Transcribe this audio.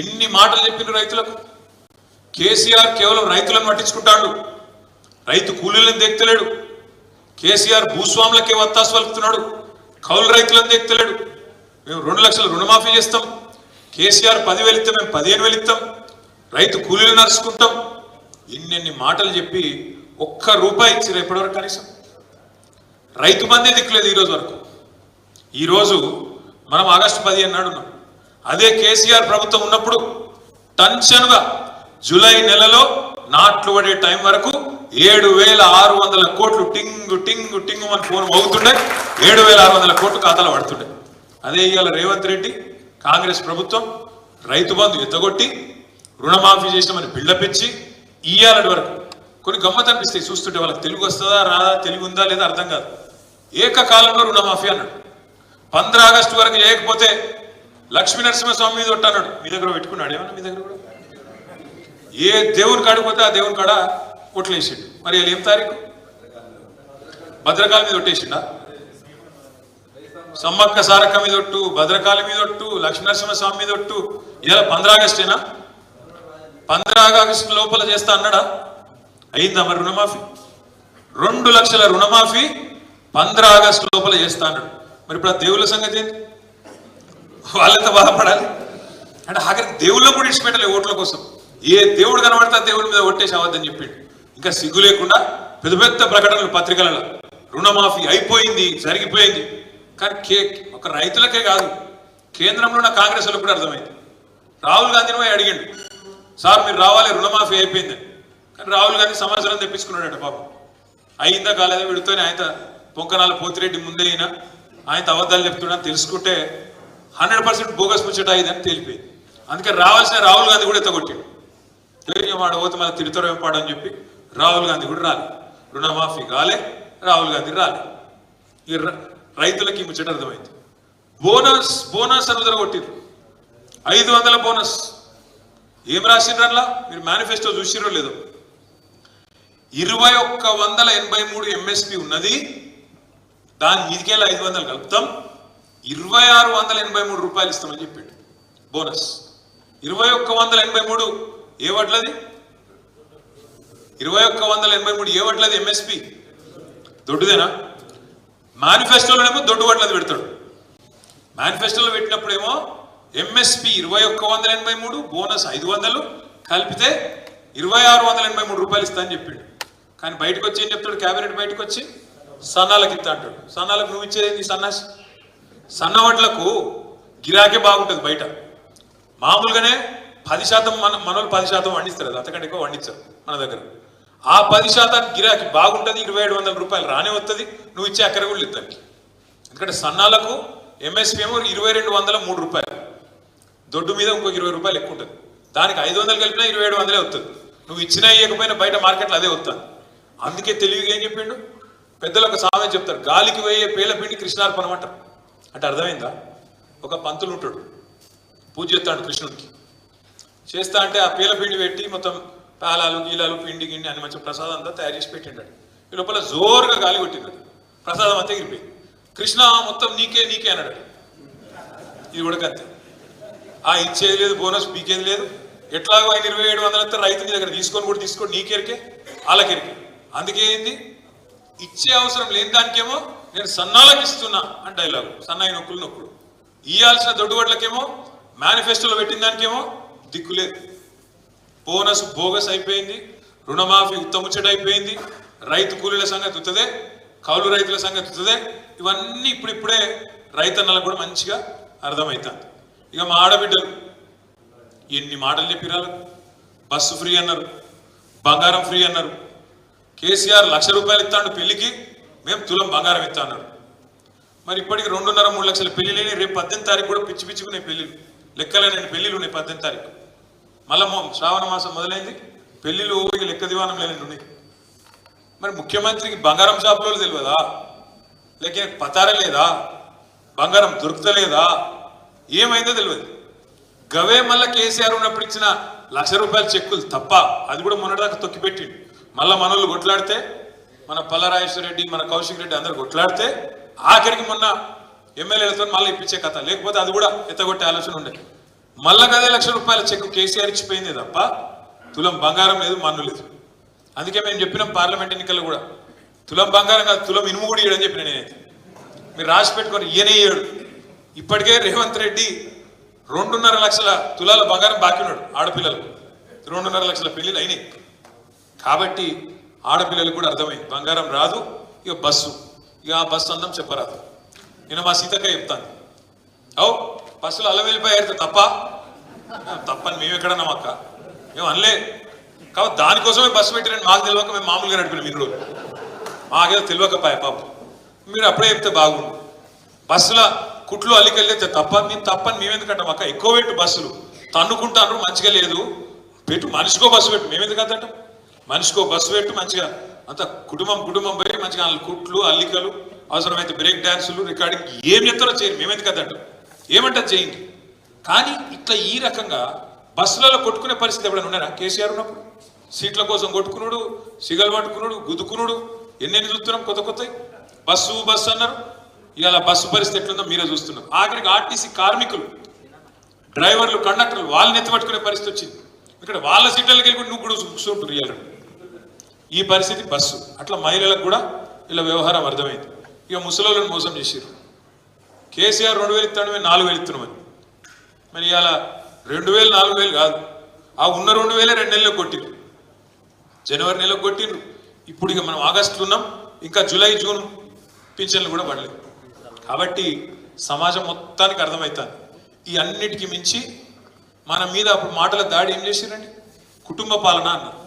ఎన్ని మాటలు చెప్పిండ్రు రైతులకు? కేసీఆర్ కేవలం రైతులను పట్టించుకుంటాడు. రైతు కూలీలను తెక్తలేడు కేసీఆర్ భూస్వాములకే వత్తాసు పలుకుతున్నాడు కౌలు రైతులను తెక్తలేడు మేము రెండు లక్షలు రుణమాఫీ చేస్తాం. కేసీఆర్ పదివేలు ఇస్తాం మేము పదిహేను వేలు ఇస్తాం. రైతు కూలీలు నడుచుకుంటాం. ఇన్నెన్ని మాటలు చెప్పి ఒక్క రూపాయి ఇచ్చారు ఎప్పటివరకు కనీసం. రైతు మందే దిక్కులేదు ఈరోజు వరకు. ఈరోజు మనం ఆగస్టు పదిహేను నాడు ఉన్నాం. అదే కేసీఆర్ ప్రభుత్వం ఉన్నప్పుడు టెన్షన్గా జూలై నెలలో నాట్లు పడే టైం వరకు ఏడు వేల ఆరు వందల కోట్లు టింగు టింగు టింగు అని ఫోన్ అవుతుండే ఏడు వేల ఆరు వందల కోట్లు ఖాతాలో పడుతుండే. అదే ఇవాళ రేవంత్ రెడ్డి కాంగ్రెస్ ప్రభుత్వం రైతు బంధు ఎత్తగొట్టి రుణమాఫీ చేసినామని బిల్డప్ ఇచ్చి ఇయ్యాలటి వరకు కొన్ని గమ్మత్ అనిపిస్తాయి చూస్తుంటే వాళ్ళకి తెలుగు వస్తుందా రాదా తెలుగు ఉందా లేదా అర్థం కాదు. ఏకకాలంలో రుణమాఫీ అన్నాడు. పంద్ర ఆగస్టు వరకు చేయకపోతే లక్ష్మీ నరసింహస్వామి మీద కొట్టాడు మీ దగ్గర పెట్టుకున్నాడు. ఏమన్నా మీ దగ్గర కూడా? ఏ దేవుని కాడిపోతే ఆ దేవుని కాడ కొట్లేసిండు మరి ఏం తారీఖు? భద్రకాళి మీద కొట్టేసిండా సమ్మక్క సారక్క మీద ఒట్టు భద్రకాళి మీద ఒట్టు లక్ష్మీ నరసింహస్వామి మీద ఒట్టు. ఇలా పంద్ర ఆగస్టేనా పంద్రా ఆగస్టు లోపల చేస్తా అన్నాడా? అయిందా మరి రుణమాఫీ? రెండు లక్షల రుణమాఫీ పంద్రా ఆగస్టు లోపల చేస్తా అన్నాడు. మరి ఇప్పుడు ఆ దేవుళ్ళ సంగతి ఏంటి? వాళ్ళంతా బాధపడాలి. అంటే ఆఖరికి దేవుళ్ళ కూడా ఇచ్చిపెట్టలే ఓట్ల కోసం. ఏ దేవుడు కనబడితే ఆ దేవుడి మీద ఓట్టేసి అవద్దని చెప్పిండు. ఇంకా సిగ్గు లేకుండా పెద్ద పెద్ద ప్రకటనలు పత్రికలలో. రుణమాఫీ అయిపోయింది జరిగిపోయింది. కానీ కే ఒక రైతులకే కాదు కేంద్రంలో ఉన్న కాంగ్రెస్ వాళ్ళకి కూడా అర్థమైంది. రాహుల్ గాంధీని పోయి అడిగిండు సార్ మీరు రావాలి రుణమాఫీ అయిపోయిందని కానీ రాహుల్ గాంధీ సమాచారం తెప్పించుకున్నాడట పాపం. అయిందా కాలేదా విడితోనే ఆయన పొంకనాల పోతిరెడ్డి ముందే అయినా ఆయన అబద్ధాలు చెప్తున్నా తెలుసుకుంటే హండ్రెడ్ పర్సెంట్ బోగస్ ముచ్చట ఇదని తేలిపోయింది. అందుకే రావాల్సిన రాహుల్ గాంధీ కూడా ఎత్తగొట్టాడు. తెలియ వాడు పోతే మళ్ళీ తిరుతరం పాడు పాడని చెప్పి రాహుల్ గాంధీ కూడా రాలే. రుణమాఫీ కాలే రాహుల్ గాంధీ రాలే. ఈ రైతులకి ముచ్చట అర్థమైంది. బోనస్ బోనస్ అని వదలగొట్టిరు ఐదు వందల బోనస్. ఏం రాసిండ్రల్లా మీరు మేనిఫెస్టో చూసిరో లేదో? ఇరవై ఒక్క వందల ఎనభై మూడు ఎంఎస్పి ఉన్నది. దాని మీదికెళ్ళి ఐదు వందలు కలుపుతాం. ఇరవై ఆరు వందల ఎనభై మూడు రూపాయలు ఇస్తామని చెప్పిండు. బోనస్. ఇరవై ఒక్క వందల ఎనభై మూడు ఏ వడ్లది? ఇరవై ఒక్క వందల ఎనభై మూడు ఏ వడ్లది ఎంఎస్పి దొడ్డుదేనా? మేనిఫెస్టోలోనేమో దొడ్డు వడ్లది పెడతాడు. మేనిఫెస్టోలో పెట్టినప్పుడేమో ఎంఎస్పి ఇరవై ఒక్క వందల ఎనభై మూడు బోనస్ ఐదు వందలు కలిపితే ఇరవై ఆరు వందల ఎనభై మూడు రూపాయలు ఇస్తా అని చెప్పిండు. కానీ బయటకు వచ్చి ఏం చెప్తాడు? క్యాబినెట్ బయటకు వచ్చి సన్నాలకు ఇస్తా అంటాడు. సన్నాలకు నువ్వు ఇచ్చేది సన్నాసి? సన్నవడ్లకు గిరాకే బాగుంటుంది బయట. మామూలుగానే పది శాతం మన మనోళ్ళు పది శాతం వండిస్తారు అది అంతకంటే ఎక్కువ వండించారు మన దగ్గర. ఆ పది శాతం గిరాకీ బాగుంటుంది ఇరవై ఏడు వందల రూపాయలు రానే వస్తుంది నువ్వు ఇచ్చే అక్కర కూడా లేదు దానికి. ఎందుకంటే సన్నాలకు ఎంఎస్పీ ఏమో ఇరవై రెండు వందల మూడు రూపాయలు. దొడ్డు మీద ఇంకొక ఇరవై రూపాయలు ఎక్కువ ఉంటుంది. దానికి ఐదు వందలు కలిపినా ఇరవై ఏడు వందలే వస్తుంది నువ్వు ఇచ్చినా ఇవ్వకపోయినా బయట మార్కెట్లో అదే వస్తుంది అందుకే తెలివిగా ఏం చెప్పిండు? పెద్దలు ఒక చెప్తారు గాలికి పోయే పేల పిండి కృష్ణార్పణం అంటారు. అంటే అర్థమైందా? ఒక పంతులు ఉంటాడు. పూజ చేస్తాడు కృష్ణుడికి. చేస్తా అంటే ఆ పీల పిండి పెట్టి మొత్తం పాలాలు గీలాలు పిండి గిండి అని మంచి ప్రసాదం అంతా తయారు చేసి పెట్టిండాడు. ఈ లోపల జోరుగా గాలి కొట్టింది అది. ప్రసాదం అంతా ఎగిరిపోయింది. కృష్ణ మొత్తం నీకే నీకే అన్నాడు. ఇది కూడా అంతే ఆ ఇచ్చేది లేదు బోనస్ పీకేది లేదు. ఎట్లాగో ఆయన ఇరవై ఏడు వందలు అయితే రైతు నీ దగ్గర తీసుకొని కూడా తీసుకోండి నీకెరికే వాళ్ళకెరికే. అందుకే ఏంది? ఇచ్చే అవసరం లేని దానికేమో నేను సన్నాలకు ఇస్తున్నా అని డైలాగు సన్నాయి నొక్కులు నొక్కుడు ఇయ్యాల్సిన దొడ్డుబడ్లకేమో మేనిఫెస్టోలో పెట్టిన దానికేమో దిక్కు లేదు. బోనస్ బోగస్ అయిపోయింది రుణమాఫీ ఉత్తముచ్చట అయిపోయింది రైతు కూలీల సంగతి ఉత్తదే కౌలు రైతుల సంగతి ఉత్తదే ఇవన్నీ ఇప్పుడిప్పుడే రైతన్నలకు కూడా మంచిగా అర్థమవుతుంది ఇక మా ఆడబిడ్డలు ఎన్ని మాటలు చెప్పిరాలు బస్సు ఫ్రీ అన్నారు బంగారం ఫ్రీ అన్నారు. కేసీఆర్ లక్ష రూపాయలు ఇస్తాడు పెళ్ళికి మేము తులం బంగారం ఇస్తా అన్నాడు. మరి ఇప్పటికి రెండున్నర మూడు లక్షల పెళ్ళి లేని రేపు పద్దెనిమిది తారీఖు కూడా పిచ్చి పిచ్చుకునే పెళ్ళిలు లెక్కలేని పెళ్ళిలు ఉన్నాయి పద్దెనిమిది తారీఖు. మళ్ళా శ్రావణ మాసం మొదలైంది పెళ్ళిలు ఊరికి లెక్క దివానం లేని ఉన్నాయి. మరి ముఖ్యమంత్రికి బంగారం షాపులో తెలియదా లేక పతార లేదా? బంగారం దొరుకుతలేదా? ఏమైందో తెలియదు గవే మళ్ళా కేసీఆర్ ఉన్నప్పుడు ఇచ్చిన లక్ష రూపాయల చెక్కులు తప్ప అది కూడా మొన్నటిదాకా తొక్కిపెట్టిండు. మళ్ళా మనోళ్ళు కొట్లాడితే మన పల్లరాజేశ్వర రెడ్డి మన కౌశిక్ రెడ్డి అందరు కొట్లాడితే ఆఖరికి మొన్న ఎమ్మెల్యేలతో మళ్ళీ ఇప్పించే కథ. లేకపోతే అది కూడా ఎత్తగొట్టే ఆలోచన ఉండే. మళ్ళా కదే లక్ష రూపాయల చెక్ కేసీఆర్ ఇచ్చిపోయింది తప్ప తులం బంగారం లేదు మన్ను లేదు. అందుకే మేము చెప్పినాం పార్లమెంట్ ఎన్నికల్లో కూడా. తులం బంగారం కాదు తులం ఇనుము కూడా ఇయ్యడని చెప్పిన నేనైతే. మీరు రాసి పెట్టుకొని ఈయనే ఇయ్యడు ఇప్పటికే రేవంత్ రెడ్డి రెండున్నర లక్షల తులాల బంగారం బాకీ ఉన్నాడు ఆడపిల్లలకు. రెండున్నర లక్షల పెళ్ళి అయినాయి. కాబట్టి ఆడపిల్లలకు కూడా అర్థమైంది బంగారం రాదు ఇక బస్సు. ఇక ఆ బస్సు అందం చెప్పరాదు. నేను మా సీతక్క చెప్తాను అవు బస్సులో అల్ల వెళ్ళిపోయారు తప్ప తప్పని మేము ఎక్కడన్నాం అక్క? మేము అనలే. కాబట్టి దానికోసమే బస్సు పెట్టిరని మాకు తెలియక మేము మామూలుగా నడిపినాం మీరు మాకేదో తెలియకపాయ పాపం. మీరు అప్పుడే చెప్తే బాగుండు. బస్సుల కుట్లు అల్లికెళ్ళితే తప్ప మేము తప్పని మేమెందుకంటాం అక్క? ఎక్కువ పెట్టు బస్సులు. తన్నుకుంటాను మంచిగా లేదు. పెట్టు మనిషికో బస్సు పెట్టు. మేమెందుకు అంటాం? మనిషికో బస్సు పెట్టు మంచిగా. అంత కుటుంబం కుటుంబం పోయి మంచిగా కుట్లు అల్లికలు అవసరమైతే బ్రేక్ డాన్సులు రికార్డింగ్ ఏం చెప్తారో చేయండి. మేమెందుకు అంటాం? ఏమంటారు చేయండి. కానీ ఇట్లా ఈ రకంగా బస్సులలో కొట్టుకునే పరిస్థితి ఎప్పుడైనా ఉన్నారా? కేసీఆర్ ఉన్నప్పుడు? సీట్ల కోసం కొట్టుకున్నాడు సిగలు పట్టుకున్నాడు గుద్దుకున్నాడు. ఎన్నెన్ని చూస్తున్నాం? కొత్త కొత్త బస్సు బస్సు అన్నారు. ఇవాళ బస్సు పరిస్థితి ఎట్లుందో మీరే చూస్తున్నారు. ఆఖరికి ఆర్టీసీ కార్మికులు డ్రైవర్లు కండక్టర్లు వాళ్ళని ఎత్తిపట్టుకునే పరిస్థితి వచ్చింది. ఇక్కడ వాళ్ళ సీట్లకి వెళ్ళి కూడా నువ్వు కూడా కూర్చుంటారు ఇవాళ ఈ పరిస్థితి బస్సు. అట్లా మహిళలకు కూడా ఇలా వ్యవహారం అర్థమైంది. ఇక ముసలోళ్ళని మోసం చేసారు కేసీఆర్ రెండు వేలు ఇస్తాడు మేము నాలుగు వేలు ఇస్తున్నామని మరి ఇవాళ రెండు వేలు నాలుగు వేలు కాదు. ఆ ఉన్న రెండు వేలే రెండు నెలలకు కొట్టిండ్రు జనవరి నెలకు కొట్టిండ్రు ఇప్పుడు ఇక మనం ఆగస్టులో ఉన్నాం. ఇంకా జూలై జూన్ పింఛన్లు కూడా పడలేదు. కాబట్టి సమాజం మొత్తానికి అర్థమవుతుంది. ఈ అన్నిటికీ మించి మన మీద అప్పుడు మాటల దాడి ఏం చేసిరండి కుటుంబ పాలన అన్నారు.